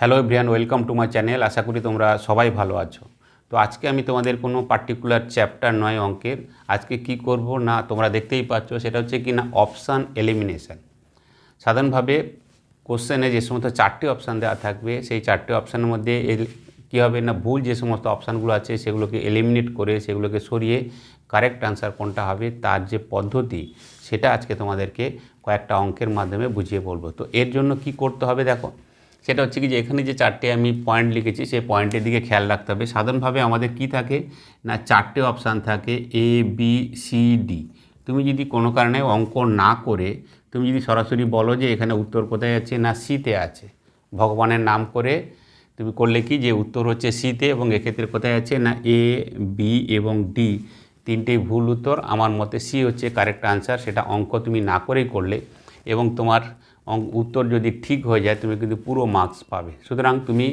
Hello everyone welcome to my channel আশা করি তোমরা সবাই ভালো আছো। তো আজকে আমি তোমাদের কোনো পার্টিকুলার চ্যাপ্টার নয় অঙ্কের। আজকে কি করব না তোমরা দেখতেই পাচ্ছ, সেটা হচ্ছে কি না অপশান এলিমিনেশন সাধারণভাবে কোশ্চেনে যে সমস্ত চারটে অপশান দেওয়া থাকবে, সেই চারটে অপশানের মধ্যে কী হবে না, ভুল যে সমস্ত অপশানগুলো আছে, সেগুলোকে এলিমিনেট করে, সেগুলোকে সরিয়ে কারেক্ট আনসার কোনটা হবে, তার যে পদ্ধতি, সেটা আজকে তোমাদেরকে কয়েকটা অঙ্কের মাধ্যমে বুঝিয়ে বলব। তো এর জন্য কি করতে হবে দেখো সেটা হচ্ছে কি যে এখানে যে চারটে আমি পয়েন্ট লিখেছি, সেই পয়েন্টের দিকে খেয়াল রাখতে হবে। সাধারণভাবে আমাদের কি থাকে? না, চারটে অপশান থাকে এ বি সি ডি তুমি যদি কোনো কারণে অঙ্ক না করে, তুমি যদি সরাসরি বলো যে এখানে উত্তর কোথায় আছে, না সিতে আছে, ভগবানের নাম করে তুমি করলে কি যে উত্তর হচ্ছে সিতে এবং এক্ষেত্রে কোথায় আছে? না এ বি এবং ডি তিনটেই ভুল উত্তর। আমার মতে সি হচ্ছে কারেক্ট আনসার সেটা অঙ্ক তুমি না করেই করলে এবং তোমার উত্তর যদি ঠিক হয়ে যায়, তুমি কিন্তু পুরো মার্কস পাবে। সুতরাং তুমি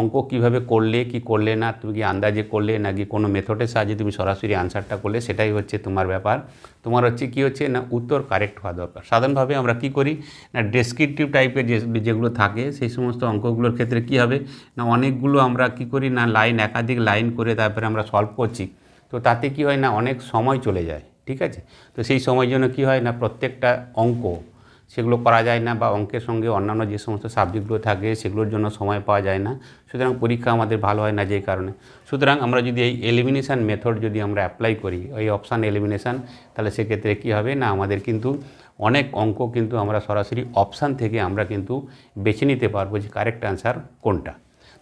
অঙ্ক কীভাবে করলে, কি করলে না, তুমি কি আন্দাজে করলে, নাকি কোনো মেথডের সাহায্যে তুমি সরাসরি আনসারটা করলে, সেটাই হচ্ছে তোমার ব্যাপার। তোমার হচ্ছে কি হচ্ছে না, উত্তর কারেক্ট হওয়া দরকার। সাধারণভাবে আমরা কি করি না ডেসক্রিপটিভ টাইপের যে যেগুলো থাকে, সেই সমস্ত অঙ্কগুলোর ক্ষেত্রে কি হবে না, অনেকগুলো আমরা কি করি না লাইন একাধিক লাইন করে তারপরে আমরা সলভ করছি। তো তাতে কি হয় না, অনেক সময় চলে যায়, ঠিক আছে? তো সেই সময়ের জন্য কি হয় না, প্রত্যেকটা অঙ্ক সেগুলো করা যায় না বা অঙ্কের সঙ্গে অন্যান্য যে সমস্ত সাবজেক্টগুলো থাকে, সেগুলোর জন্য সময় পাওয়া যায় না। সুতরাং পরীক্ষা আমাদের ভালো হয় না যেই কারণে। সুতরাং আমরা যদি এই এলিমিনেশান মেথড যদি আমরা অ্যাপ্লাই করি, এই অপশান এলিমিনেশান তাহলে সেক্ষেত্রে কী হবে না, আমাদের কিন্তু অনেক অঙ্ক কিন্তু আমরা সরাসরি অপশান থেকে আমরা কিন্তু বেছে নিতে পারব যে কারেক্ট অ্যান্সার কোনটা।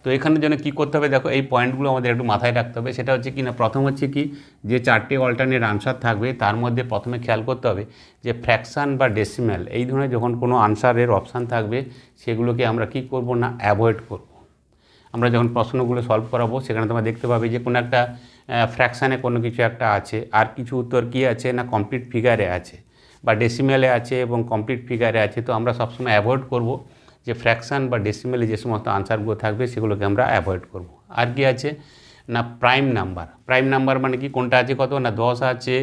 তো এখানে জন্য কী করতে হবে, দেখো এই পয়েন্টগুলো আমাদের একটু মাথায় রাখতে হবে। সেটা হচ্ছে কি না, প্রথম হচ্ছে কি, যে চারটে অল্টারনেট আনসার থাকবে, তার মধ্যে প্রথমে খেয়াল করতে হবে যে ফ্র্যাকশান বা ডেসিমেল এই ধরনের যখন কোনো আনসারের অপশান থাকবে, সেগুলোকে আমরা কি করব না অ্যাভয়েড করব। আমরা যখন প্রশ্নগুলো সলভ করাবো, সেখানে তোমরা দেখতে পাবে যে কোনো একটা ফ্র্যাকশানে কোনো কিছু একটা আছে, আর কিছু উত্তর কি আছে না কমপ্লিট ফিগারে আছে, বা ডেসিমেলে আছে এবং কমপ্লিট ফিগারে আছে, তো আমরা সবসময় অ্যাভয়েড করব। যে ফ্র্যাকশান বা ডেসিমেলে যে সমস্ত আনসারগুলো থাকবে, সেগুলোকে আমরা অ্যাভয়েড করব। আর কি আছে? না প্রাইম নাম্বার প্রাইম নাম্বার মানে কি? কোনটা আছে কত? না, দশ আছে,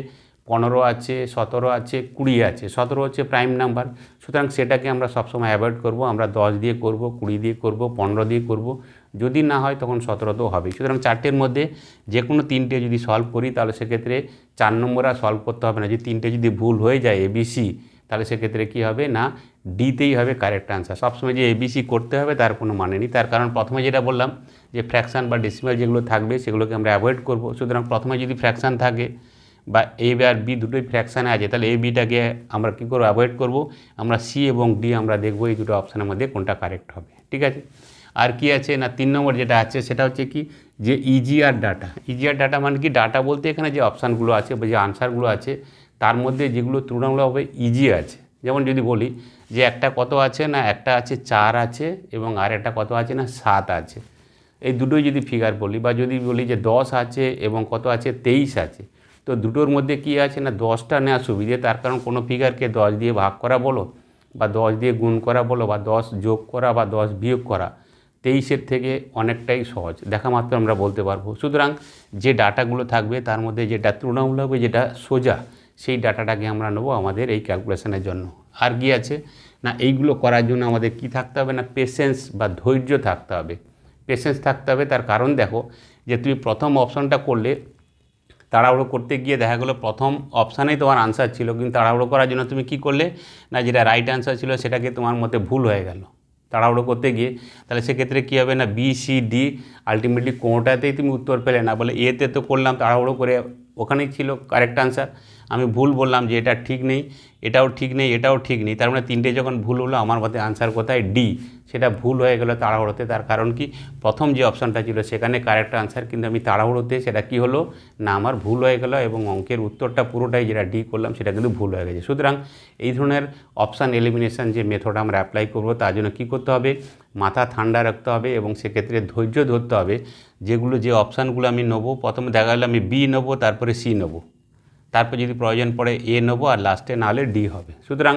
পনেরো আছে, সতেরো আছে, কুড়ি আছে। সতেরো হচ্ছে প্রাইম নাম্বার সুতরাং সেটাকে আমরা সবসময় অ্যাভয়েড করব। আমরা দশ দিয়ে করব, কুড়ি দিয়ে করব, পনেরো দিয়ে করব। যদি না হয়, তখন সতেরো তো হবে সুতরাং চারটের মধ্যে যে কোনো তিনটে যদি সলভ করি, তাহলে সেক্ষেত্রে চার নম্বর আর সলভ করতে হবে না। যদি তিনটে যদি ভুল হয়ে যায় এবিসি তাহলে সেক্ষেত্রে কী হবে? না ডিতেই হবে কারেক্ট আনসার সবসময় যে এবিসি করতে হবে, তার কোনো মানে নেই। তার কারণ প্রথমে যেটা বললাম, যে ফ্র্যাকশান বা ডেসিমাল যেগুলো থাকবে, সেগুলোকে আমরা অ্যাভয়েড করব। সুতরাং প্রথমে যদি ফ্র্যাকশান থাকে বা এ আর বি দুটোই ফ্র্যাকশানে আছে, তাহলে এ বিটাকে আমরা কী করব? অ্যাভয়েড করব। আমরা সি এবং ডি আমরা দেখব, এই দুটো অপশানের মধ্যে কোনটা কারেক্ট হবে। ঠিক আছে? আর কি আছে? না, তিন নম্বর যেটা আছে, সেটা হচ্ছে কি? যে ইজিআর ডাটা ইজিআর ডাটা মানে কি? ডাটা বলতে এখানে যে অপশানগুলো আছে বা যে আনসারগুলো আছে, তার মধ্যে যেগুলো তুলনামূলকভাবে ইজি আছে। যেমন যদি বলি যে একটা কত আছে না একটা আছে চার আছে এবং আর একটা কত আছে না সাত আছে। এই দুটোই যদি ফিগার বলি বা যদি বলি যে দশ আছে এবং কত আছে তেইশ আছে, তো দুটোর মধ্যে কি আছে না দশটা নেওয়া সুবিধে। তার কারণ কোনো ফিগারকে দশ দিয়ে ভাগ করা বলো বা দশ দিয়ে গুণ করা বলো বা দশ যোগ করা বা দশ বিয়োগ করা, তেইশের থেকে অনেকটাই সহজ। দেখা মাত্র আমরা বলতে পারব। সুতরাং যে ডাটাগুলো থাকবে তার মধ্যে যেটা তুলনামূলকভাবে যেটা সোজা, সেই ডাটাটাকে আমরা নেব আমাদের এই ক্যালকুলেশনের জন্য। আর কি আছে। না, এইগুলো করার জন্য আমাদের কি থাকতে হবে? না পেশেন্স বা ধৈর্য থাকতে হবে। পেশেন্স থাকতে হবে, তার কারণ দেখো যে তুমি প্রথম অপশানটা করলে তাড়াহুড়ো করতে গিয়ে দেখা গেলো প্রথম অপশানেই তোমার আনসার ছিল। কিন্তু তাড়াহুড়ো করার জন্য তুমি কি করলে? না, যেটা রাইট আনসার ছিল সেটাকে তোমার মতে ভুল হয়ে গেল। তাড়াহুড়ো করতে গিয়ে তাহলে সেক্ষেত্রে কী হবে? না বি সি ডি আলটিমেটলি কোনোটাতেই তুমি উত্তর পেলে না। বলে এতে তো করলাম, তাড়াহুড়ো করে ওখানেই ছিল কারেক্ট আনসার আমি ভুল বললাম যে এটা ঠিক নেই, এটাও ঠিক নেই, এটাও ঠিক নেই। তার মানে তিনটে যখন ভুল হলো, আমার মতে আনসার কোথায়? ডি সেটা ভুল হয়ে গেলো তাড়াহুড়োতে। তার কারণ কি? প্রথম যে অপশানটা ছিল, সেখানে কারেক্ট আনসার কিন্তু আমি তাড়াহুড়োতে সেটা কি হলো? না, আমার ভুল হয়ে গেলো এবং অঙ্কের উত্তরটা পুরোটাই যেটা ডি করলাম, সেটা কিন্তু ভুল হয়ে গেছে। সুতরাং এই ধরনের অপশান এলিমিনেশন যে মেথড আমরা অ্যাপ্লাই করব, তার জন্য কী করতে হবে? মাথা ঠান্ডা রাখতে হবে এবং সেক্ষেত্রে ধৈর্য ধরতে হবে। যেগুলো যে অপশানগুলো আমি নেব, প্রথমে দেখা গেলো আমি বি নেব, তারপরে সি নেব। তারপর যদি প্রয়োজন পড়ে এ নেব আর লাস্টে নাহলে ডি হবে। সুতরাং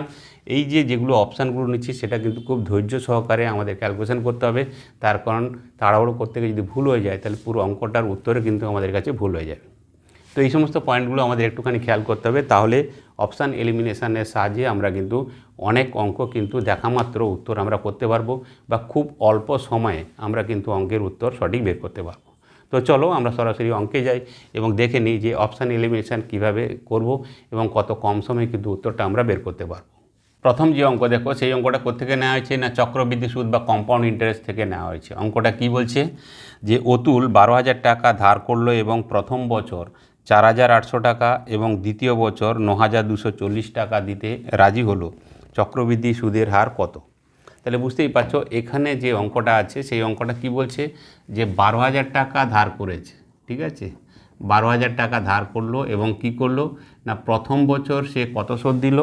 এই যে যেগুলো অপশানগুলো নিচ্ছি সেটা কিন্তু খুব ধৈর্য সহকারে আমাদের ক্যালকুলেশন করতে হবে। তার কারণ তাড়াহুড়ো করতে গিয়ে যদি ভুল হয়ে যায়, তাহলে পুরো অঙ্কটার উত্তরে কিন্তু আমাদের কাছে ভুল হয়ে যাবে। তো এই সমস্ত পয়েন্টগুলো আমাদের একটুখানি খেয়াল করতে হবে। তাহলে অপশান এলিমিনেশনের সাহায্যে আমরা কিন্তু অনেক অঙ্ক কিন্তু দেখা মাত্র উত্তর আমরা করতে পারব বা খুব অল্প সময়ে আমরা কিন্তু অঙ্কের উত্তর সঠিক বের করতে পারব। তো চলো আমরা সরাসরি অঙ্কে যাই এবং দেখে নিই যে অপশান এলিমিনেশন কীভাবে করব এবং কত কম সময়ে কিন্তু উত্তরটা আমরা বের করতে পারব। প্রথম যে অঙ্ক দেখো, সেই অঙ্কটা কোথেকে নেওয়া হয়েছে না চক্রবৃদ্ধি সুদ বা কম্পাউন্ড ইন্টারেস্ট থেকে নেওয়া হয়েছে? অঙ্কটা কি বলছে? যে অতুল বারো হাজার টাকা ধার করল এবং প্রথম বছর চার হাজার আটশো টাকা এবং দ্বিতীয় বছর ন হাজার দুশো চল্লিশ টাকা দিতে রাজি হলো। চক্রবৃদ্ধি সুদের হার কত? তাহলে বুঝতেই পারছ, এখানে যে অঙ্কটা আছে, সেই অঙ্কটা কি বলছে? যে বারো হাজার টাকা ধার করেছে, ঠিক আছে? বারো হাজার টাকা ধার করল এবং কি করল? না, প্রথম বছর সে কত শোধ দিল?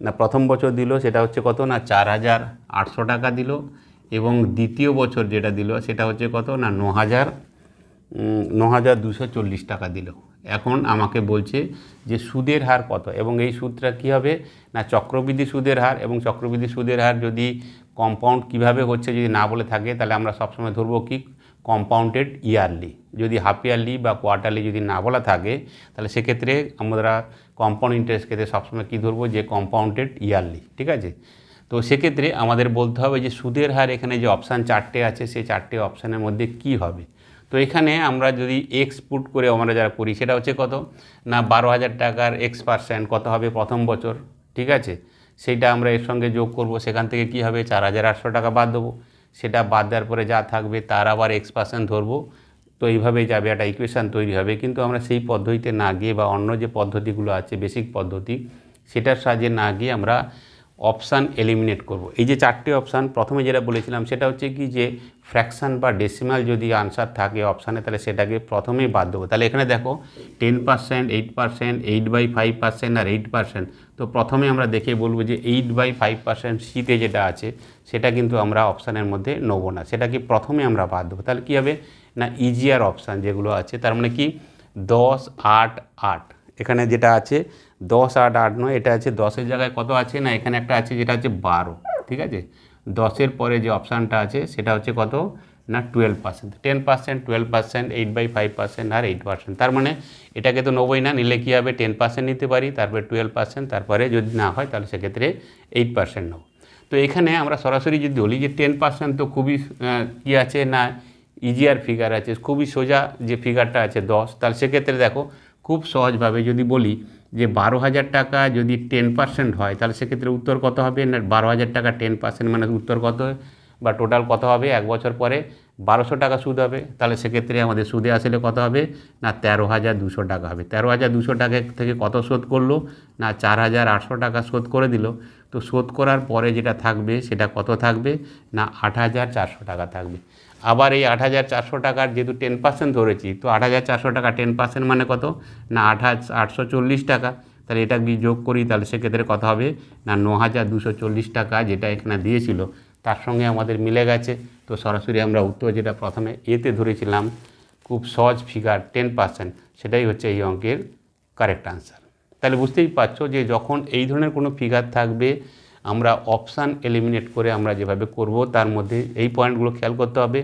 না, প্রথম বছর দিল, সেটা হচ্ছে কত? না, চার হাজার আটশো টাকা দিল। এবং দ্বিতীয় বছর যেটা দিল, সেটা হচ্ছে কত? না, ন হাজার ন হাজার দুশো চল্লিশ টাকা দিল। এখন আমাকে বলছে যে সুদের হার কত? এবং এই সুদটা কী হবে? না, চক্রবৃদ্ধি সুদের হার এবং চক্রবৃদ্ধি সুদের হার যদি কম্পাউন্ড কীভাবে হচ্ছে যদি না বলে থাকে, তাহলে আমরা সবসময় ধরবো কি? কম্পাউন্ডেড ইয়ারলি যদি হাফ ইয়ারলি বা কোয়ার্টারলি যদি না বলা থাকে, তাহলে সেক্ষেত্রে আমরা কম্পাউন্ড ইন্টারেস্ট ক্ষেত্রে সবসময় কী ধরবো? যে কম্পাউন্ডেড ইয়ারলি ঠিক আছে? তো সেক্ষেত্রে আমাদের বলতে হবে যে সুদের হার এখানে যে অপশান চারটে আছে, সেই চারটে অপশানের মধ্যে কি হবে? তো এখানে আমরা যদি এক্স পুট করে আমরা যারা করি, সেটা হচ্ছে কত? না, বারো হাজার টাকার এক্স পার্সেন্ট কত হবে প্রথম বছর, ঠিক আছে? সেইটা আমরা এর সঙ্গে যোগ করব, সেখান থেকে কি হবে? চার হাজার আটশো টাকা বাদ দেবো। সেটা বাদ দেওয়ার পরে যা থাকবে, তার আবার এক্স পার্সেন্ট ধরবো। তো এইভাবে যাবে, একটা ইকুয়েশান তৈরি হবে। কিন্তু আমরা সেই পদ্ধতিতে না গিয়ে বা অন্য যে পদ্ধতিগুলো আছে বেসিক পদ্ধতি, সেটার সাহায্যে না গিয়ে আমরা অপশান এলিমিনেট করব। এই যে চারটে অপশান প্রথমে যেটা বলেছিলাম, সেটা হচ্ছে কি যে ফ্র্যাকশান বা ডেসিমাল যদি আনসার থাকে অপশানে তাহলে সেটাকে প্রথমেই বাদ দেবো। তাহলে এখানে দেখো ten percent eight percent eight by five percent R eight percent তো প্রথমে আমরা দেখে বলব যে এইট বাই ফাইভ পার্সেন্ট সিতে যেটা আছে, সেটা কিন্তু আমরা অপশানের মধ্যে নেব না। সেটাকে প্রথমে আমরা বাদ দেবো। তাহলে কী হবে? না ইজিয়ার অপশান যেগুলো আছে, তার মানে কি? দশ আট আট। এখানে যেটা আছে, দশ আট আট নয়, এটা আছে দশের জায়গায় কত আছে? না, এখানে একটা আছে যেটা হচ্ছে বারো। ঠিক আছে? দশের পরে যে অপশানটা আছে, সেটা হচ্ছে কত? না twelve percent ten percent twelve percent eight by five percent R eight percent তার মানে এটাকে তো নেবোই না, নিলে কী হবে? টেন পার্সেন্ট নিতে পারি, তারপরে টুয়েলভ পার্সেন্ট তারপরে যদি না হয়, তাহলে সেক্ষেত্রে এইট পার্সেন্ট নেব। তো এখানে আমরা সরাসরি যদি বলি যে টেন পার্সেন্ট তো খুবই কী আছে? না ইজিয়ার ফিগার আছে, খুবই সোজা যে ফিগারটা আছে দশ, তাহলে সেক্ষেত্রে দেখো খুব সহজভাবে যদি বলি যে বারো হাজার টাকা যদি টেন পার্সেন্ট হয়, তাহলে সেক্ষেত্রে উত্তর কত হবে? না, বারো হাজার টাকা টেন পার্সেন্ট মানে উত্তর কত? বা টোটাল কত হবে? এক বছর পরে বারোশো টাকা সুদ হবে, তাহলে সেক্ষেত্রে আমাদের সুদে আসলে কত হবে? না, তেরো হাজার দুশো টাকা হবে। তেরো হাজার দুশো টাকা থেকে কত শোধ করল? না, চার হাজার আটশো টাকা শোধ করে দিল। তো শোধ করার পরে যেটা থাকবে সেটা কত থাকবে? না, আট হাজার চারশো টাকা থাকবে। আবার এই আট হাজার চারশো টাকার যেহেতু টেন পার্সেন্ট ধরেছি, তো আট হাজার চারশো টাকা টেন পার্সেন্ট মানে কত? না আট আটশো চল্লিশ টাকা। তাহলে এটা যদি যোগ করি, তাহলে সেক্ষেত্রে কত হবে, না ন হাজার দুশো চল্লিশ টাকা যেটা এখানে দিয়েছিল, তার সঙ্গে আমাদের মিলে গেছে। তো সরাসরি আমরা উত্তর যেটা প্রথমে এতে ধরেছিলাম, খুব সহজ ফিগার টেন পার্সেন্ট সেটাই হচ্ছে এই অঙ্কের কারেক্ট আনসার তাহলে বুঝতেই পারছ যে যখন এই ধরনের কোনো ফিগার থাকবে আমরা অপশান এলিমিনেট করে আমরা যেভাবে করব, তার মধ্যে এই পয়েন্টগুলো খেয়াল করতে হবে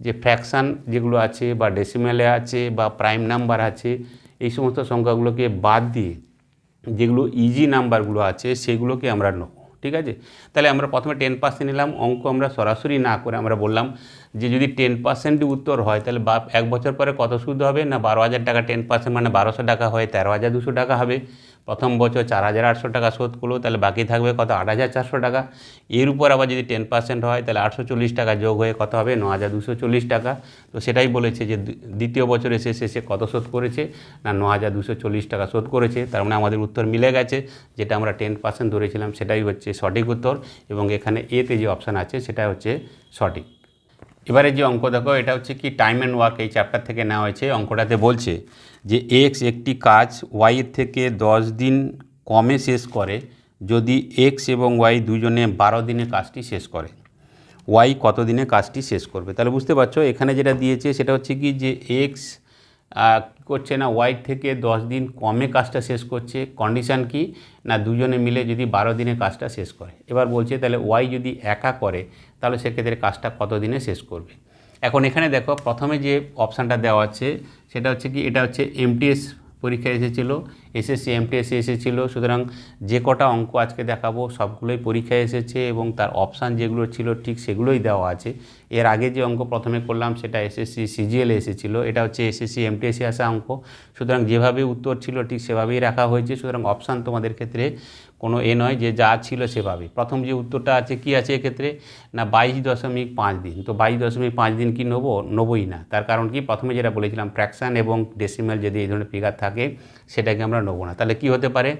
যে ফ্র্যাকশান যেগুলো আছে বা ডেসিমেলে আছে বা প্রাইম নাম্বার আছে, এই সমস্ত সংখ্যাগুলোকে বাদ দিয়ে যেগুলো ইজি নাম্বারগুলো আছে সেগুলোকে আমরা নেব, ঠিক আছে? তাহলে আমরা প্রথমে টেন পার্সেন্ট নিলাম, অঙ্ক আমরা সরাসরি না করে আমরা বললাম যে যদি টেন পার্সেন্ট উত্তর হয়, তাহলে বা এক বছর পরে কত সুদ হবে? না বারো হাজার টাকা টেন পার্সেন্ট মানে বারোশো টাকা হয়, তেরো হাজার দুশো টাকা হবে। প্রথম বছর চার হাজার আটশো টাকা শোধ করল, তাহলে বাকি থাকবে কত? আট হাজার চারশো টাকা। এর উপর আবার যদি টেন পার্সেন্ট হয়, তাহলে আটশো চল্লিশ টাকা যোগ হয়ে কত হবে? ন হাজার দুশো চল্লিশ টাকা। তো সেটাই বলেছে যে দ্বি- দ্বিতীয় বছরে শেষে সে কত শোধ করেছে? না ন হাজার দুশো চল্লিশ টাকা শোধ করেছে। তার মানে আমাদের উত্তর মিলে গেছে, যেটা আমরা টেন পার্সেন্ট ধরেছিলাম, সেটাই হচ্ছে সঠিক উত্তর। এবং এখানে এতে যে অপশান আছে, সেটা হচ্ছে সঠিক। এবারে যে অঙ্ক দেখো, এটা হচ্ছে কি টাইম অ্যান্ড ওয়ার্ক এই চ্যাপ্টার থেকে নেওয়া হয়েছে। অঙ্কটাতে বলছে যে এক্স একটি কাজ ওয়াইয়ের থেকে দশ দিন কমে শেষ করে যদি এক্স এবং ওয়াই দুজনে বারো দিনে কাজটি শেষ করে। ওয়াই কত দিনে কাজটি শেষ করবে? তাহলে বুঝতে পারছ, এখানে যেটা দিয়েছে সেটা হচ্ছে কি যে এক্স করছে না ওয়াই থেকে দশ দিন কমে কাজটা শেষ করছে। কন্ডিশান কি? না দুজনে মিলে যদি বারো দিনে কাজটা শেষ করে। এবার বলছে তাহলে ওয়াই যদি একা করে তাহলে সেক্ষেত্রে কাজটা কত দিনে শেষ করবে? এখন এখানে দেখো, প্রথমে যে অপশানটা দেওয়া আছে, সেটা হচ্ছে কি, এটা হচ্ছে এমটিএস পরীক্ষা এসেছিল এসএসসি এমটিএসসি এসেছিল, সুতরাং যে কটা অঙ্ক আজকে দেখাবো, সবগুলোই পরীক্ষায় এসেছে এবং তার অপশান যেগুলো ছিল ঠিক সেগুলোই দেওয়া আছে। এর আগে যে অঙ্ক প্রথমে করলাম, সেটা এসএসসি সিজিএল এসেছিল, এটা হচ্ছে এসএসসি এমটিএসসি আসা অঙ্ক। সুতরাং যেভাবে উত্তর ছিল, ঠিক সেভাবেই রাখা হয়েছে, সুতরাং অপশান তোমাদের ক্ষেত্রে কোনো এ নয় যে যা ছিল সেভাবে। প্রথম যে উত্তরটা আছে কি আছে এক্ষেত্রে? না, বাইশ দশমিক পাঁচ দিন। তো বাইশ দশমিক পাঁচ দিন কি নেব? নেবই না। তার কারণ কি? প্রথমে যেটা বলেছিলাম, ফ্র্যাকশান এবং ডেসিমেল যদি এই ধরনের ফিগার থাকে সেটাকে আমরা নেব না। তাহলে কি হতে পারে?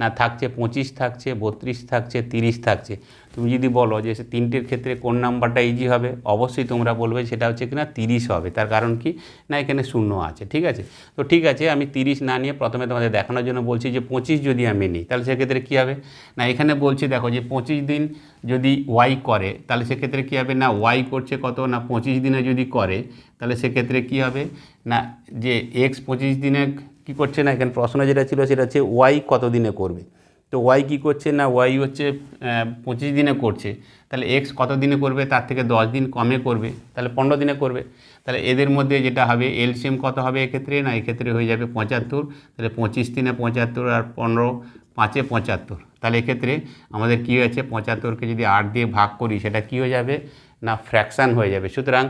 না, থাকছে পঁচিশ, থাকছে বত্রিশ, থাকছে তিরিশ, থাকছে। তুমি যদি বলো যে সে তিনটের ক্ষেত্রে কোন নাম্বারটা ইজি হবে? অবশ্যই তোমরা বলবে সেটা হচ্ছে কি না তিরিশ হবে। তার কারণ কি? না, এখানে শূন্য আছে, ঠিক আছে? তো ঠিক আছে, আমি তিরিশ না নিয়ে প্রথমে তোমাদের দেখানোর জন্য বলছি যে পঁচিশ যদি আমি নিই, তাহলে সেক্ষেত্রে কী হবে? না, এখানে বলছি দেখো যে পঁচিশ দিন যদি ওয়াই করে, তাহলে সেক্ষেত্রে কী হবে? না ওয়াই করছে কত? না, পঁচিশ দিনে যদি করে, তাহলে সেক্ষেত্রে কী হবে? না, যে এক্স পঁচিশ দিনে কী করছে না এখানে প্রশ্ন যেটা ছিল সেটা হচ্ছে ওয়াই কত দিনে করবে? তো ওয়াই কী করছে না ওয়াই হচ্ছে পঁচিশ দিনে করছে। তাহলে এক্স কত দিনে করবে? তার থেকে দশ দিন কমে করবে। তাহলে পনেরো দিনে করবে। তাহলে এদের মধ্যে যেটা হবে এলসিএম কত হবে এক্ষেত্রে? না, এক্ষেত্রে হয়ে যাবে পঁচাত্তর। তাহলে পঁচিশ দিনে পঁচাত্তর আর পনেরো পাঁচে পঁচাত্তর। তাহলে এক্ষেত্রে আমাদের কী হয়েছে? পঁচাত্তরকে যদি আট দিয়ে ভাগ করি, সেটা কী হয়ে যাবে? না ফ্র্যাকশান হয়ে যাবে। সুতরাং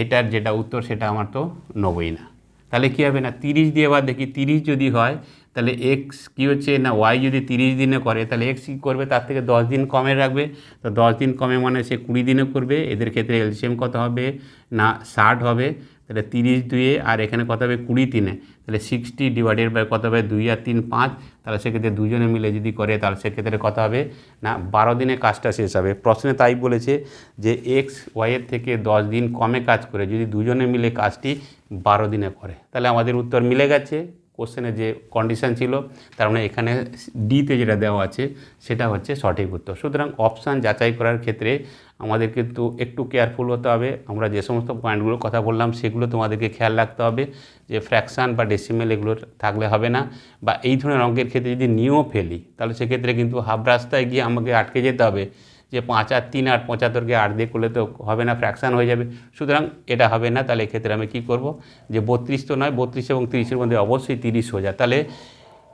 এটার যেটা উত্তর, সেটা আমার তো নেবই না। তাহলে কী হবে না? তিরিশ দিয়ে এবার দেখি, তিরিশ যদি হয়, তাহলে এক্স কী হচ্ছে না ওয়াই যদি তিরিশ দিনে করে, তাহলে এক্স কী করবে? তার থেকে দশ দিন কমে রাখবে। তো দশ দিন কমে মানে সে কুড়ি দিনে করবে। এদের ক্ষেত্রে এলসিএম কত হবে? না, ষাট হবে। তাহলে তিরিশ দুয়ে আর এখানে কত হবে? কুড়ি তিনে। তাহলে সিক্সটি ডিভাইডেড বাই কত হবে? দুই আর তিন পাঁচ। তাহলে সেক্ষেত্রে দুজনে মিলে যদি করে, তাহলে সেক্ষেত্রে কত হবে? না, বারো দিনে কাজটা শেষ হবে। প্রশ্নে তাই বলেছে যে এক্স ওয়াইয়ের থেকে দশ দিন কমে কাজ করে, যদি দুজনে মিলে কাজটি বারো দিনে করে। তাহলে আমাদের উত্তর মিলে গেছে। কোশ্চেনে যে কন্ডিশান ছিল, তার মানে এখানে ডিতে যেটা দেওয়া আছে, সেটা হচ্ছে সঠিক উত্তর। সুতরাং অপশান যাচাই করার ক্ষেত্রে আমাদের কিন্তু একটু কেয়ারফুল হতে হবে। আমরা যে সমস্ত পয়েন্টগুলো কথা বললাম, সেগুলো তোমাদেরকে খেয়াল রাখতে হবে যে ফ্র্যাকশান বা ডেসিমেল এগুলো থাকলে হবে না বা এই ধরনের অঙ্কের ক্ষেত্রে যদি নিয়েও ফেলি, তাহলে সেক্ষেত্রে কিন্তু হাফ রাস্তায় গিয়ে আমাকে আটকে যেতে হবে। যে পাঁচ আর তিন আর পঁচাত্তরকে আট দিয়ে করলে তো হবে না ফ্র্যাকশান হয়ে যাবে। সুতরাং এটা হবে না, তাহলে এক্ষেত্রে আমি কী করব? যে বত্রিশ তো নয়, বত্রিশ এবং তিরিশের মধ্যে অবশ্যই তিরিশ হয়ে যায়। তাহলে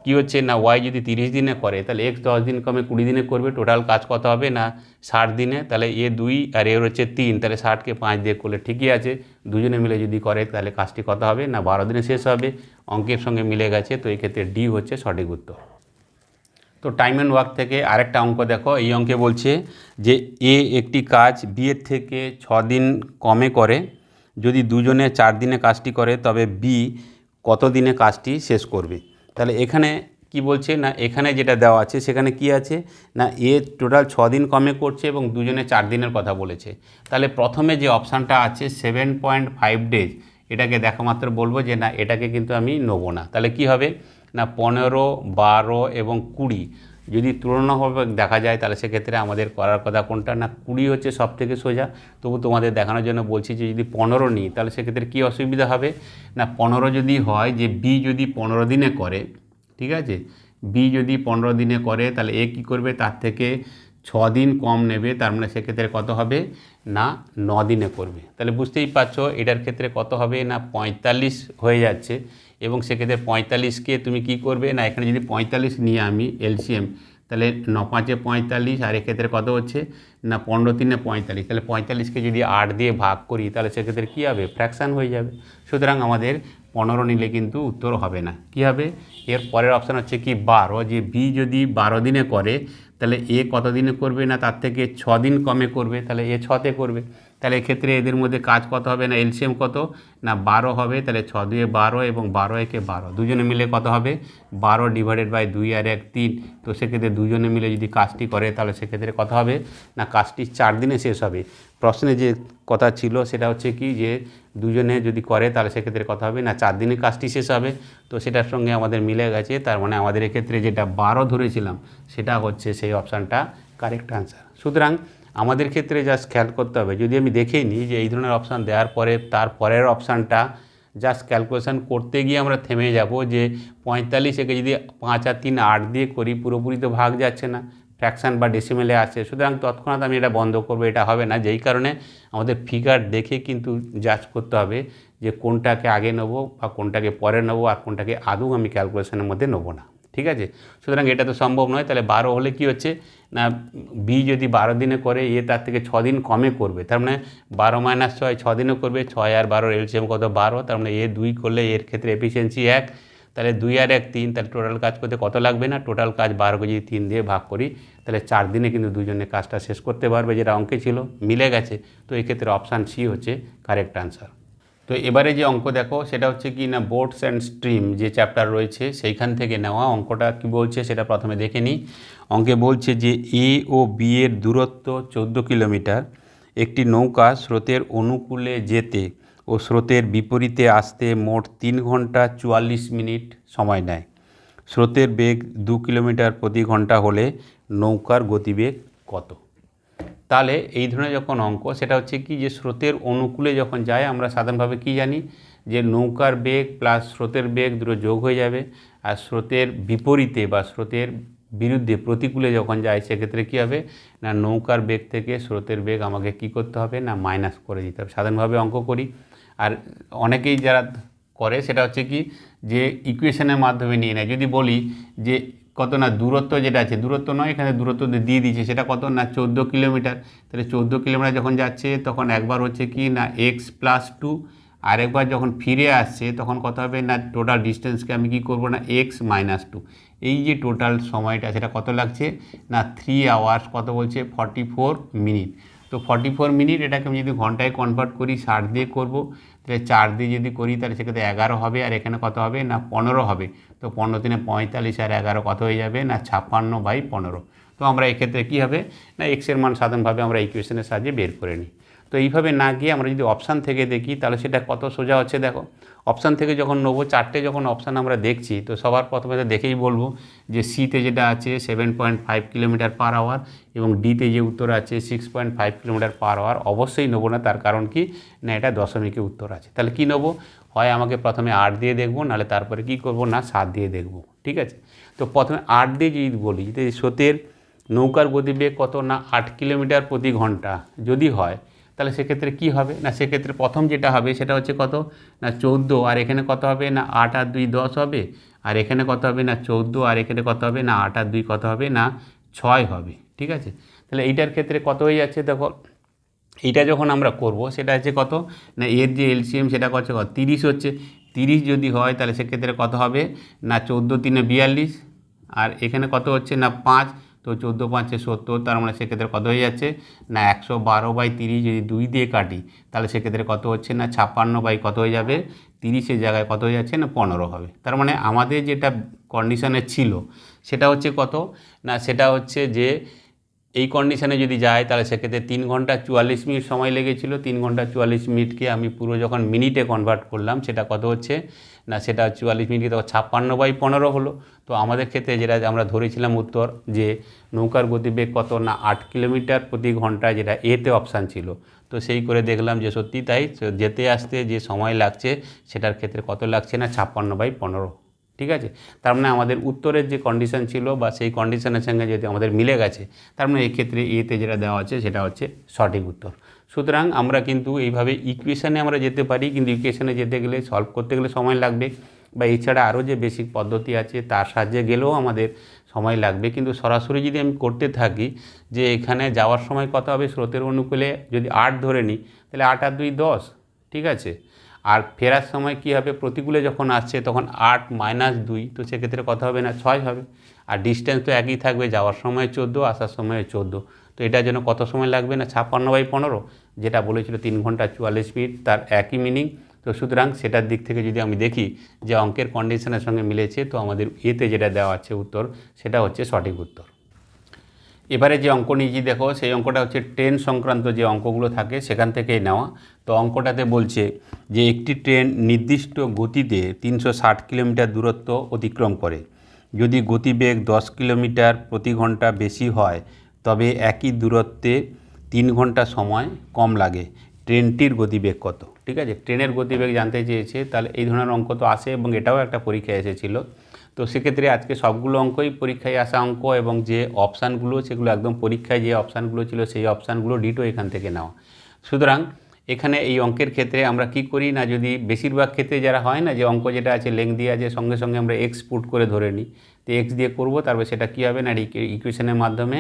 কী হচ্ছে না ওয়াই যদি তিরিশ দিনে করে, তাহলে এক্স দশ দিন কমে কুড়ি দিনে করবে টোটাল কাজ কত হবে না, ষাট দিনে? তাহলে এ দুই আর এর হচ্ছে তিন, তাহলে ষাটকে পাঁচ দিয়ে করলে ঠিকই আছে। দুজনে মিলে যদি করে, তাহলে কাজটি কত হবে না, বারো দিনে শেষ হবে, অঙ্কের সঙ্গে মিলে গেছে, তো এই ক্ষেত্রে ডি হচ্ছে সঠিক উত্তর। তো টাইম অ্যান্ড ওয়ার্ক থেকে আরেকটা অঙ্ক দেখো। এই অঙ্কে বলছে যে এ একটি কাজ বি এর থেকে ছ দিন কমে করে। যদি দুজনে চার দিনে কাজটি করে, তবে বি কত দিনে কাজটি শেষ করবে? তাহলে এখানে কি বলছে? না, এখানে যেটা দেওয়া আছে, সেখানে কি আছে? না এ টোটাল ছ দিন কমে করছে এবং দুজনে চার দিনের কথা বলেছে। তাহলে প্রথমে যে অপশানটা আছে সেভেন পয়েন্ট ফাইভ ডেজ এটাকে দেখা মাত্র বলব যে না, এটাকে কিন্তু আমি নেব না। তাহলে কি হবে? না পনেরো, বারো এবং কুড়ি। যদি তুলনাভাবে দেখা যায়, তাহলে সেক্ষেত্রে আমাদের করার কথা কোনটা? না, কুড়ি হচ্ছে সব থেকে সোজা। তবু তোমাদের দেখানোর জন্য বলছি যে, যদি পনেরো নিই, তাহলে সেক্ষেত্রে কী অসুবিধা হবে? না, পনেরো যদি হয় যে, বি যদি পনেরো দিনে করে, ঠিক আছে? বি যদি পনেরো দিনে করে, তাহলে এ কী করবে? তার থেকে ছ দিন কম নেবে, তার মানে সেক্ষেত্রে কত হবে? না, ন দিনে করবে। তাহলে বুঝতেই পারছ, এটার ক্ষেত্রে কত হবে? না, পঁয়তাল্লিশ হয়ে যাচ্ছে। এবং সেক্ষেত্রে পঁয়তাল্লিশকে তুমি কি করবে? না, এখানে যদি পঁয়তাল্লিশ নিয়ে আমি এলসিএম, তাহলে ন পাঁচে পঁয়তাল্লিশ, আর এক্ষেত্রে কত হচ্ছে? না, পনেরো তিনে পঁয়তাল্লিশ, তাহলে পঁয়তাল্লিশকে যদি আট দিয়ে ভাগ করি, তাহলে সেক্ষেত্রে কী হবে? ফ্র্যাকশান হয়ে যাবে। সুতরাং আমাদের পনেরো নিলে কিন্তু উত্তর হবে না। কী হবে? এর পরের অপশান হচ্ছে কি? বারো, যে বি যদি বারো দিনে করে, তাহলে এ কত দিনে করবে? না, তার থেকে ছ দিন কমে করবে, তাহলে এ ছতে করবে। তাহলে এক্ষেত্রে এদের মধ্যে কাজ কত হবে না এলসিএম কত? না বারো হবে, তাহলে ছ দুয়ে বারো এবং বারো একে বারো। দুজনে মিলে কত হবে? বারো ডিভাইডেড বাই দুই আর এক তিন। তো সেক্ষেত্রে দুজনে মিলে যদি কাজটি করে, তাহলে সেক্ষেত্রে কত হবে? না কাজটি চার দিনে শেষ হবে। প্রশ্নে যে কথা ছিল সেটা হচ্ছে কি যে দুজনে যদি করে, তাহলে সেক্ষেত্রে কথা হবে? না চার দিনে কাজটি শেষ হবে। তো সেটার সঙ্গে আমাদের মিলে গেছে। তার মানে আমাদের এক্ষেত্রে যেটা বারো ধরেছিলাম, সেটা হচ্ছে সেই অপশানটা কারেক্ট আনসার সুতরাং আমাদের ক্ষেত্রে জাস্ট খেয়াল করতে হবে। যদি আমি দেখেই নিই যে এই ধরনের অপশান দেওয়ার পরে তার পরের অপশানটা জাস্ট ক্যালকুলেশান করতে গিয়ে আমরা থেমে যাব যে পঁয়তাল্লিশ একে যদি পাঁচ আর তিন আট দিয়ে করি, পুরোপুরি তো ভাগ যাচ্ছে না ফ্র্যাকশান বা ডেসিমেলে আছে। সুতরাং তৎক্ষণাৎ আমি এটা বন্ধ করব, এটা হবে না। যেই কারণে আমাদের ফিগার দেখে কিন্তু জাজ করতে হবে যে কোনটাকে আগে নেব বা কোনটাকে পরে নেব আর কোনটাকে আদৌ আমি ক্যালকুলেশনের মধ্যে নেব না। ঠিক আছে? সুতরাং এটা তো সম্ভব নয়। তাহলে বারো হলে কি হচ্ছে? বি যদি বারো দিনে করে এ তার থেকে ছ দিন কমে করবে, তার মানে বারো মাইনাস ছয়, ছ দিনে করবে, ছয় আর বারোর এলসিএম কত? বারো, তার মানে এ দুই করলে এর ক্ষেত্রে এফিসিয়েন্সি এক, তাহলে দুই আর এক, তিন, তাহলে টোটাল কাজ করতে কত লাগবে না? টোটাল কাজ বারোকে যদি তিন দিয়ে ভাগ করি, তাহলে চার দিনে কিন্তু দুজনে কাজটা শেষ করতে পারবে, যেটা অঙ্কে ছিল, মিলে গেছে, তো এক্ষেত্রে অপশান সি হচ্ছে কারেক্ট আনসার তো এবারে যে অঙ্ক দেখো, সেটা হচ্ছে কি না বোটস অ্যান্ড স্ট্রিম যে চ্যাপ্টার রয়েছে, সেইখান থেকে নেওয়া অঙ্কটা কি বলছে সেটা প্রথমে দেখে নিই। অঙ্কে বলছে যে এ ও বি এর দূরত্ব চোদ্দ কিলোমিটার, একটি নৌকা স্রোতের অনুকূলে যেতে ও স্রোতের বিপরীতে আসতে মোট তিন ঘণ্টা চুয়াল্লিশ মিনিট সময় নেয়। স্রোতের বেগ দু কিলোমিটার প্রতি ঘণ্টা হলে নৌকার গতিবেগ কত? তাহলে এই ধরনের যখন অঙ্ক, সেটা হচ্ছে কি যে স্রোতের অনুকূলে যখন যায়, আমরা সাধারণভাবে কি জানি যে নৌকার বেগ প্লাস স্রোতের বেগ দুটো যোগ হয়ে যাবে। আর স্রোতের বিপরীতে বা স্রোতের বিরুদ্ধে প্রতিকূলে যখন যায়, সেক্ষেত্রে কী হবে? না, নৌকার বেগ থেকে স্রোতের বেগ আমাকে কি করতে হবে? না মাইনাস করে দিতে হবে। সাধারণভাবে অঙ্ক করি। আর অনেকেই যারা করে, সেটা হচ্ছে কি যে ইকুয়েশনের মাধ্যমে নিয়ে নেয়। যদি বলি যে কত না দূরত্ব যেটা আছে, দূরত্ব নয়, এখানে দূরত্ব দিয়ে দিয়েছে, সেটা কত না চোদ্দ কিলোমিটার। তাহলে চোদ্দ কিলোমিটার যখন যাচ্ছে, তখন একবার হচ্ছে কি না এক্স প্লাস টু আরেকবার যখন ফিরে আসছে, তখন কত হবে না টোটাল ডিস্টেন্সকে আমি কি করব না এক্স মাইনাস টু এই যে টোটাল সময়টা, সেটা কত লাগছে না থ্রি আওয়ার্স কত বলছে? ফর্টি ফোর মিনিট তো ফর্টি ফোর মিনিট এটাকে আমি যদি ঘন্টায় কনভার্ট করি, ষাট দিয়ে করব তাহলে চার দিয়ে যদি করি, তাহলে সেক্ষেত্রে এগারো হবে, আর এখানে কত হবে? না, পনেরো হবে। তো পনেরো দিনে পঁয়তাল্লিশ আর এগারো কত হয়ে যাবে? না, ছাপ্পান্ন বাই পনেরো। তো আমরা এক্ষেত্রে কী হবে? না এক্সের মান সাধারণভাবে আমরা ইকুয়েশনের সাহায্যে বের করে নিই। তো এইভাবে না গিয়ে আমরা যদি অপশান থেকে দেখি, তাহলে সেটা কত সোজা হচ্ছে দেখো? অপশান থেকে যখন নেব, চারটে যখন অপশান আমরা দেখছি, তো সবার প্রথমে তো দেখেই বলব যে সিতে যেটা আছে seven point five kilometre per hour এবং ডিতে যে উত্তর আছে six point five kilometre per hour অবশ্যই নেব না। তার কারণ কি? না, এটা দশমিকে উত্তর আছে। তাহলে কি নেব? হয় আমাকে প্রথমে আট দিয়ে দেখব, নাহলে তারপরে কি করব? না, সাত দিয়ে দেখব। ঠিক আছে? তো প্রথমে আট দিয়ে যদি বলি যে স্রোতের নৌকার গতিবেগ কত? না, আট কিলোমিটার প্রতি ঘণ্টা যদি হয় তাহলে সেক্ষেত্রে কি হবে? না, সেক্ষেত্রে প্রথম যেটা হবে সেটা হচ্ছে কত? না, চৌদ্দো। আর এখানে কত হবে? না, আট আর দুই দশ হবে? আর এখানে কত হবে? না, চৌদ্দো। আর এখানে কত হবে? না, আট আর দুই কত হবে? না, ছয় হবে। ঠিক আছে? তাহলে এইটার ক্ষেত্রে কত হয়ে যাচ্ছে? দেখো, এইটা যখন আমরা করব, সেটা হচ্ছে কত? না, এর যে এলসিএম, সেটা করছে কত তিরিশ হচ্ছে। তিরিশ যদি হয়, তাহলে সেক্ষেত্রে কত হবে? না, চৌদ্দো তিনে বিয়াল্লিশ। আর এখানে কত হচ্ছে? না, পাঁচ। তো চোদ্দ পাঁচে সত্তর, তার মানে সেক্ষেত্রে কত হয়ে যাচ্ছে? না, একশো বারো বাই তিরিশ যদি দুই দিয়ে কাটি, তাহলে সেক্ষেত্রে কত হচ্ছে? না, ছাপ্পান্ন বাই কত হয়ে যাবে? তিরিশের জায়গায় কত হয়ে যাচ্ছে? না, পনেরো হবে। তার মানে আমাদের যেটা কন্ডিশনে ছিল, সেটা হচ্ছে কত? না, সেটা হচ্ছে যে এই কন্ডিশনে যদি যায়, তাহলে সেক্ষেত্রে তিন ঘণ্টা চুয়াল্লিশ মিনিট সময় লেগেছিল। তিন ঘণ্টা চুয়াল্লিশ মিনিটকে আমি পুরো যখন মিনিটে কনভার্ট করলাম, সেটা কত হচ্ছে? না, সেটা চুয়াল্লিশ মিনিটকে তখন ছাপ্পান্ন বাই পনেরো হলো। তো আমাদের ক্ষেত্রে যেটা আমরা ধরেছিলাম উত্তর, যে নৌকার গতিবেগ কত না আট কিলোমিটার প্রতি ঘন্টায় যেটা এতে অপশান ছিল। তো সেই করে দেখলাম যে সত্যি তাই, যেতে আসতে যে সময় লাগছে, সেটার ক্ষেত্রে কত লাগছে না, ছাপ্পান্ন বাই পনেরো। ঠিক আছে? তার মানে আমাদের উত্তরের যে কন্ডিশন ছিল বা সেই কন্ডিশনের সঙ্গে যদি আমাদের মিলে গেছে, তার মানে এক্ষেত্রে এতে যেটা দেওয়া আছে সেটা হচ্ছে সঠিক উত্তর। সুতরাং আমরা কিন্তু এইভাবে ইকুয়েশানে আমরা যেতে পারি, কিন্তু ইকুয়েশানে যেতে গেলে সলভ করতে গেলে সময় লাগবে। বা এছাড়া আরও যে বেসিক পদ্ধতি আছে, তার সাহায্যে গেলেও আমাদের সময় লাগবে। কিন্তু সরাসরি যদি আমি করতে থাকি, যে এখানে যাওয়ার সময় কত হবে স্রোতের অনুকূলে, যদি আট ধরে নিই, তাহলে আট আর দুই দশ, ঠিক আছে? আর ফেরার সময় কী হবে? প্রতিকূলে যখন আসছে, তখন আট মাইনাস দুই, তো সেক্ষেত্রে কথা হবে না? ছয় হবে। আর ডিস্টেন্স তো একই থাকবে, যাওয়ার সময় চোদ্দ, আসার সময় চোদ্দ। তো এটার জন্য কত সময় লাগবে না? ছাপ্পান্ন বাই পনেরো, যেটা বলেছিল তিন ঘণ্টা চুয়াল্লিশ মিনিট, তার একই মিনিং তো সুতরাং সেটার দিক থেকে যদি আমি দেখি যে অঙ্কের কন্ডিশনের সঙ্গে মিলেছে, তো আমাদের এতে যেটা দেওয়া আছে উত্তর, সেটা হচ্ছে সঠিক উত্তর। এবারে যে অঙ্ক নিয়েছি দেখো, সেই অঙ্কটা হচ্ছে ট্রেন সংক্রান্ত যে অঙ্কগুলো থাকে, সেখান থেকেই নেওয়া। তো অঙ্কটাতে বলছে যে একটি ট্রেন নির্দিষ্ট গতিতে তিনশো ষাট কিলোমিটার দূরত্ব অতিক্রম করে। যদি গতিবেগ দশ কিলোমিটার প্রতি ঘণ্টা বেশি হয়, তবে একই দূরত্বে তিন ঘণ্টা সময় কম লাগে। ট্রেনটির গতিবেগ কত? ঠিক আছে? ট্রেনের গতিবেগ জানতে চেয়েছে, তাহলে এই ধরনের অঙ্ক তো আসে এবং এটাও একটা পরীক্ষায় এসেছিল। তো সেক্ষেত্রে আজকে সবগুলো অঙ্কই পরীক্ষায় আসা অঙ্ক এবং যে অপশানগুলো, সেগুলো একদম পরীক্ষায় যে অপশানগুলো ছিল, সেই অপশানগুলো ডিটো এখান থেকে নেওয়া। সুতরাং এখানে এই অঙ্কের ক্ষেত্রে আমরা কি করি না, যদি বেশিরভাগ ক্ষেত্রে যারা হয় না, যে অঙ্ক যেটা আছে লেং দিয়ে আছে, সঙ্গে সঙ্গে আমরা এক্স পুট করে ধরে নিই। তো এক্স দিয়ে করব, তারপর সেটা কী হবে না ইকুয়েশনের মাধ্যমে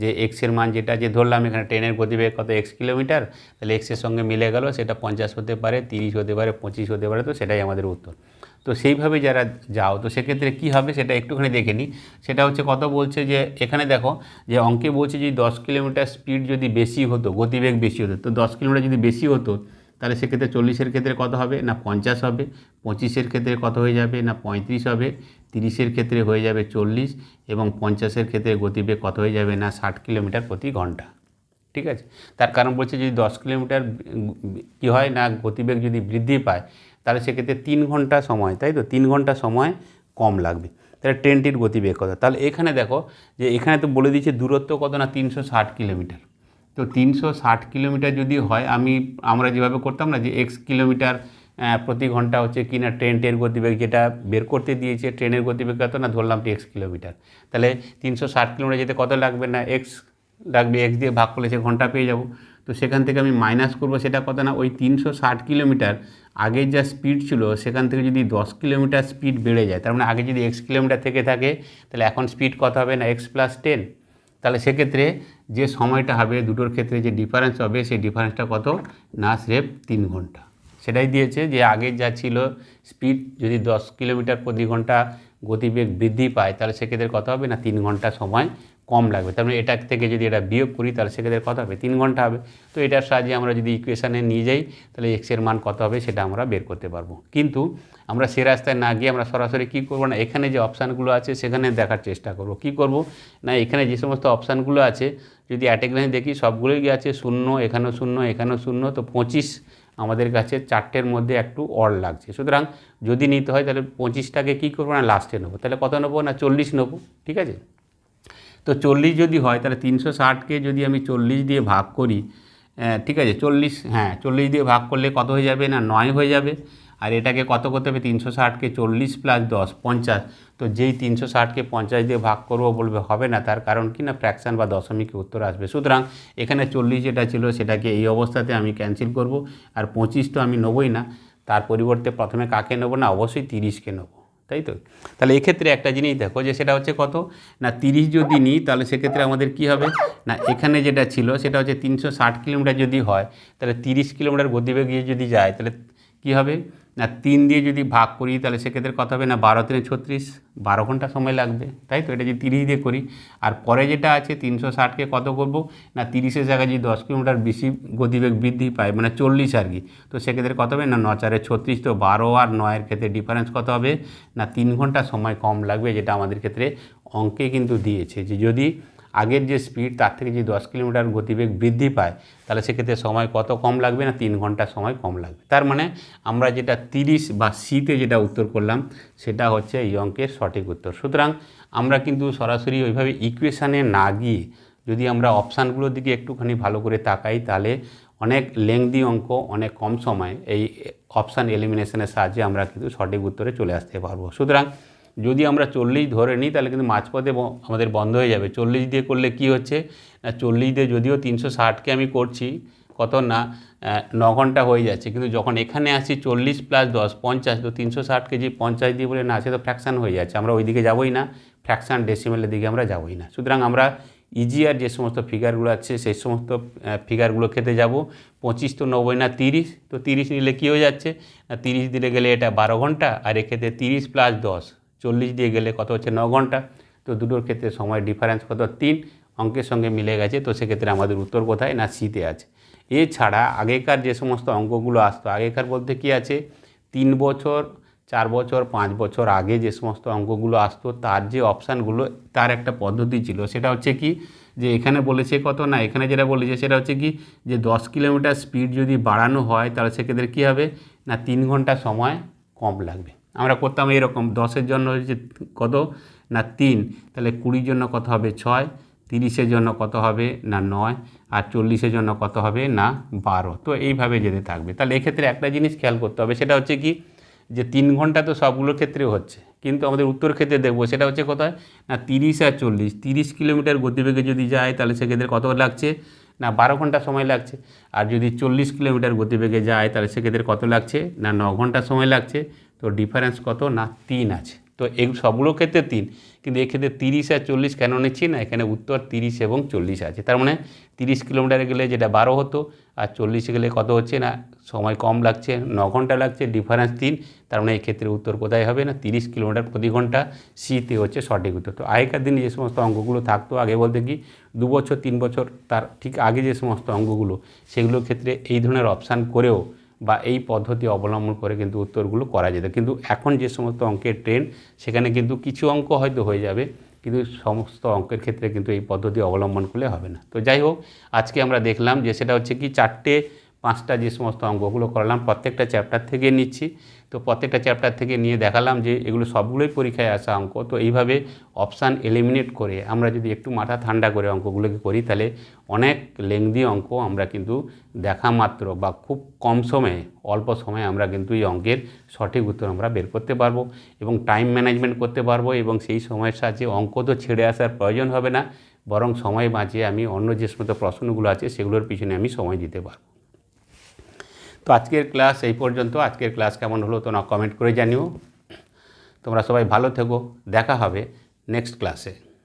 যে এক্সের মান যেটা যে ধরলাম, এখানে ট্রেনের গতিবেগ কত এক্স কিলোমিটার তাহলে এক্সের সঙ্গে মিলে গেল, সেটা পঞ্চাশ হতে পারে, তিরিশ হতে পারে, পঁচিশ হতে পারে, তো সেটাই আমাদের উত্তর। তো সেইভাবে যারা যাও, তো সেক্ষেত্রে কী হবে সেটা একটুখানি দেখে নিই। সেটা হচ্ছে কত বলছে যে, এখানে দেখো যে অঙ্কে বলছে যে দশ কিলোমিটার স্পিড যদি বেশি হতো, গতিবেগ বেশি হতো, তো দশ কিলোমিটার যদি বেশি হতো, তাহলে সেক্ষেত্রে চল্লিশের ক্ষেত্রে কত হবে? না পঞ্চাশ হবে। পঁচিশের ক্ষেত্রে কত হয়ে যাবে? না পঁয়ত্রিশ হবে। তিরিশের ক্ষেত্রে হয়ে যাবে চল্লিশ এবং পঞ্চাশের ক্ষেত্রে গতিবেগ কত হয়ে যাবে? না ষাট কিলোমিটার প্রতি ঘণ্টা। ঠিক আছে? তার কারণ বলছে যদি দশ কিলোমিটার, কী হয়? না গতিবেগ যদি বৃদ্ধি পায় তাহলে সেক্ষেত্রে তিন ঘণ্টা সময়, তাই তো? তিন ঘণ্টা সময় কম লাগবে। তাহলে ট্রেনটির গতিবেগ কত? তাহলে এখানে দেখো যে এখানে তো বলে দিচ্ছে দূরত্ব কত না? তিনশো ষাট কিলোমিটার। তো তিনশো ষাট কিলোমিটার যদি হয়, আমি, আমরা যেভাবে করতাম না যে এক্স কিলোমিটার প্রতি ঘণ্টা হচ্ছে কি না ট্রেনটির গতিবেগ যেটা বের করতে দিয়েছে, ট্রেনের গতিবেগ কত না? ধরলাম এক্স কিলোমিটার। তাহলে তিনশো ষাট কিলোমিটার যেতে কত লাগবে না? এক্স লাগবে এক্স দিয়ে ভাগ করলে সে ঘণ্টা পেয়ে যাব। তো সেখান থেকে আমি মাইনাস করব সেটা কত না? ওই তিনশো ষাট কিলোমিটার। আগের যা স্পিড ছিল, সেখান থেকে যদি দশ কিলোমিটার স্পিড বেড়ে যায়, তার মানে আগে যদি এক্স কিলোমিটার থেকে থাকে, তাহলে এখন স্পিড কত হবে না? এক্স প্লাস টেন তাহলে সেক্ষেত্রে যে সময়টা হবে, দুটোর ক্ষেত্রে যে ডিফারেন্স হবে, সেই ডিফারেন্সটা কত? না, স্রেফ তিন ঘণ্টা। সেটাই দিয়েছে যে আগে যা ছিল স্পিড যদি দশ কিলোমিটার প্রতি ঘণ্টা গতিবেগ বৃদ্ধি পায়, তাহলে সেক্ষেত্রে কত হবে না? তিন ঘণ্টা সময় কম লাগবে। তার মানে এটা থেকে যদি এটা বিয়োগ করি, তাহলে সেক্ষেত্রে কত হবে? তিন ঘণ্টা হবে। তো এটার সাহায্যে আমরা যদি ইকুয়েশানে নিয়ে যাই, তাহলে এক্সের মান কত হবে সেটা আমরা বের করতে পারব। কিন্তু আমরা সে রাস্তায় না গিয়ে আমরা সরাসরি কী করব না, এখানে যে অপশানগুলো আছে সেখানে দেখার চেষ্টা করব। কি করব? না, এখানে যে সমস্ত অপশানগুলো আছে, যদি অ্যাটেগ্রামে দেখি, সবগুলোই আছে শূন্য এখানেও শূন্য এখানেও শূন্য, তো পঁচিশ আমাদের কাছে চারটের মধ্যে একটু অড লাগছে। সুতরাং যদি নিতে হয়, তাহলে পঁচিশটাকে কী করব না লাস্টে নেব। তাহলে কত নেব না, চল্লিশ নেব। ঠিক আছে? তো চল্লিশ যদি হয়, তাহলে তিনশো ষাটকে যদি আমি চল্লিশ দিয়ে ভাগ করি ঠিক আছে, চল্লিশ হ্যাঁ চল্লিশ দিয়ে ভাগ করলে কত হয়ে যাবে না, নয় হয়ে যাবে। আর এটাকে কত করতে হবে, তিনশো ষাটকে চল্লিশ প্লাস দশ, পঞ্চাশ। তো যেই তিনশো ষাটকে পঞ্চাশ দিয়ে ভাগ করব বলবে, হবে না, তার কারণ কি না ফ্র্যাকশান বা দশমিকে উত্তর আসবে। সুতরাং এখানে চল্লিশ যেটা ছিল, সেটাকে এই অবস্থাতে আমি ক্যান্সেল করব। আর পঁচিশ তো আমি নেবই না, তার পরিবর্তে প্রথমে কাকে নেব না, অবশ্যই তিরিশকে নেব। তাই তো? তাহলে এক্ষেত্রে একটা জিনিস দেখো যে সেটা হচ্ছে কত? না তিরিশ যদি নিই তাহলে সেক্ষেত্রে আমাদের কি হবে? না এখানে যেটা ছিল সেটা হচ্ছে তিনশো ষাট কিলোমিটার যদি হয়, তাহলে তিরিশ কিলোমিটার গতিবেগে যদি যায়, তাহলে কি হবে? না তিন দিয়ে যদি ভাগ করি, তাহলে সেক্ষেত্রে কত হবে? না বারো তিনে ছত্রিশ? বারো ঘণ্টা সময় লাগবে, তাই তো? এটা যদি তিরিশ দিয়ে করি, আর পরে যেটা আছে তিনশো ষাটকে কত করব? না তিরিশের জায়গায় যদি দশ কিলোমিটার বেশি গতিবেগ বৃদ্ধি পায় মানে চল্লিশ আর কি, তো সেক্ষেত্রে কত হবে? না ন চারে ছত্রিশ, তো বারো আর নয়ের ক্ষেত্রে ডিফারেন্স কত হবে? না তিন ঘণ্টা সময় কম লাগবে, যেটা আমাদের ক্ষেত্রে অঙ্কে কিন্তু দিয়েছে, যে যদি আগের যে স্পিড তার থেকে যদি দশ কিলোমিটার গতিবেগ বৃদ্ধি পায়, তাহলে সেক্ষেত্রে সময় কত কম লাগবে না? তিন ঘণ্টা সময় কম লাগবে। তার মানে আমরা যেটা তিরিশ বা সিতে যেটা উত্তর করলাম, সেটা হচ্ছে এই অঙ্কের সঠিক উত্তর। সুতরাং আমরা কিন্তু সরাসরি ওইভাবে ইকুয়েশানে না গিয়ে যদি আমরা অপশানগুলোর দিকে একটুখানি ভালো করে তাকাই, তাহলে অনেক লেংদি অঙ্ক, অনেক কম সময় এই অপশান এলিমিনেশনের সাহায্যে আমরা কিন্তু সঠিক উত্তরে চলে আসতে পারব। সুতরাং যদি আমরা চল্লিশ ধরে নিই, তাহলে কিন্তু মাঝপথে আমাদের বন্ধ হয়ে যাবে। চল্লিশ দিয়ে করলে কি হচ্ছে? না, চল্লিশ দিয়ে যদিও তিনশো ষাটকে আমি করছি, কত না ন ঘণ্টা হয়ে যাচ্ছে। কিন্তু যখন এখানে আসি চল্লিশ প্লাস দশ, পঞ্চাশ, তো তিনশো ষাট কেজি পঞ্চাশ দিয়ে বলে না, সে তো ফ্র্যাকশান হয়ে যাচ্ছে। আমরা ওই দিকে যাবোই না ফ্র্যাকশান ডেসিমেলের দিকে আমরা যাবোই না। সুতরাং আমরা ইজিআর যে সমস্ত ফিগারগুলো আছে, সেই সমস্ত ফিগারগুলো খেতে যাব। পঁচিশ তো নব্বই না, তিরিশ, তো তিরিশ নিলে কী হয়ে যাচ্ছে? তিরিশ দিলে গেলে এটা বারো ঘণ্টা, আর এক্ষেত্রে তিরিশ প্লাস দশ। চল্লিশ দিয়ে গেলে কত হচ্ছে ন ঘণ্টা? তো দুটোর ক্ষেত্রে সময় ডিফারেন্স কত? তিন। অঙ্কের সঙ্গে মিলে গেছে, তো সেক্ষেত্রে আমাদের উত্তর কোথায়? না সিতে আছে। এছাড়া আগেকার যে সমস্ত অঙ্কগুলো আসতো, আগেকার বলতে কি আছে? তিন বছর, চার বছর, পাঁচ বছর আগে যে সমস্ত অঙ্কগুলো আসতো, তার যে অপশানগুলো, তার একটা পদ্ধতি ছিল। সেটা হচ্ছে কি? যে এখানে বলেছে কত? না, এখানে যেটা বলেছে সেটা হচ্ছে কি? যে দশ কিলোমিটার স্পিড যদি বাড়ানো হয়, তাহলে সেক্ষেত্রে কী হবে? না, তিন ঘণ্টা সময় কম লাগবে। আমরা করতাম এরকম, দশের জন্য হচ্ছে কত? না, তিন। তাহলে কুড়ির জন্য কত হবে? ছয়। তিরিশের জন্য কত হবে? না, নয়। আর চল্লিশের জন্য কত হবে? না, বারো। তো এইভাবে যেতে থাকবে। তাহলে এক্ষেত্রে একটা জিনিস খেয়াল করতে হবে, সেটা হচ্ছে কি? যে তিন ঘণ্টা তো সবগুলোর ক্ষেত্রে হচ্ছে। কিন্তু আমাদের উত্তর ক্ষেত্রে দেখব, সেটা হচ্ছে কোথায়? না, তিরিশ আর চল্লিশ। তিরিশ কিলোমিটার গতিবেগে যদি যায়, তাহলে সেক্ষেত্রে কত লাগছে? না, বারো ঘণ্টা সময় লাগছে। আর যদি চল্লিশ কিলোমিটার গতিবেগে যায়, তাহলে সেক্ষেত্রে কত লাগছে? না, ন ঘণ্টা সময় লাগছে। তো ডিফারেন্স কত? না, তিন আছে। তো এই সবগুলো ক্ষেত্রে তিন, কিন্তু এক্ষেত্রে তিরিশ আর চল্লিশ কেন নিচ্ছি না? এখানে উত্তর তিরিশ এবং চল্লিশ আছে। তার মানে তিরিশ কিলোমিটারে গেলে যেটা বারো হতো, আর চল্লিশে গেলে কত হচ্ছে না? সময় কম লাগছে, ন ঘণ্টা লাগছে ডিফারেন্স তিন। তার মানে এই ক্ষেত্রে উত্তর কোথায় হবে না? তিরিশ কিলোমিটার প্রতি ঘণ্টা, সিতে হচ্ছে সঠিক উত্তর। তো আগেকার দিনে যে সমস্ত অঙ্কগুলো থাকতো, আগে বলতে কি, দু বছর, তিন বছর, তার ঠিক আগে যে সমস্ত অঙ্কগুলো, সেগুলোর ক্ষেত্রে এই ধরনের অপশান করেও বা এই পদ্ধতি অবলম্বন করে কিন্তু উত্তরগুলো করা যেত। কিন্তু এখন যে সমস্ত অঙ্কের ট্রেন সেখানে কিন্তু কিছু অঙ্ক হয়তো হয়ে যাবে, কিন্তু সমস্ত অঙ্কের ক্ষেত্রে কিন্তু এই পদ্ধতি অবলম্বন করলে হবে না। তো যাই হোক, আজকে আমরা দেখলাম যে সেটা হচ্ছে কি চারটে পাঁচটা যে সমস্ত অঙ্কগুলো করালাম, প্রত্যেকটা চ্যাপ্টার থেকে নিচ্ছি। তো প্রত্যেকটা চ্যাপ্টার থেকে নিয়ে দেখালাম যে এগুলো সবগুলোই পরীক্ষায় আসা অঙ্ক। তো এইভাবে অপশান এলিমিনেট করে আমরা যদি একটু মাথা ঠান্ডা করে অঙ্কগুলোকে করি, তাহলে অনেক লেংদি অঙ্ক আমরা কিন্তু দেখা মাত্র বা খুব কম সময়ে, অল্প সময়ে আমরা কিন্তু এই অঙ্কের সঠিক উত্তর আমরা বের করতে পারব এবং টাইম ম্যানেজমেন্ট করতে পারব এবং সেই সময়ের সাহায্যে অঙ্ক তো ছেড়ে আসার প্রয়োজন হবে না, বরং সময় বাঁচিয়ে আমি অন্য যে সমস্ত প্রশ্নগুলো আছে সেগুলোর পিছনে আমি সময় দিতে পারব। তো আজকের ক্লাস এই পর্যন্ত। আজকের ক্লাস কেমন হলো তোমরা কমেন্ট করে জানিও। তোমরা সবাই ভালো থেকো। দেখা হবে নেক্সট ক্লাসে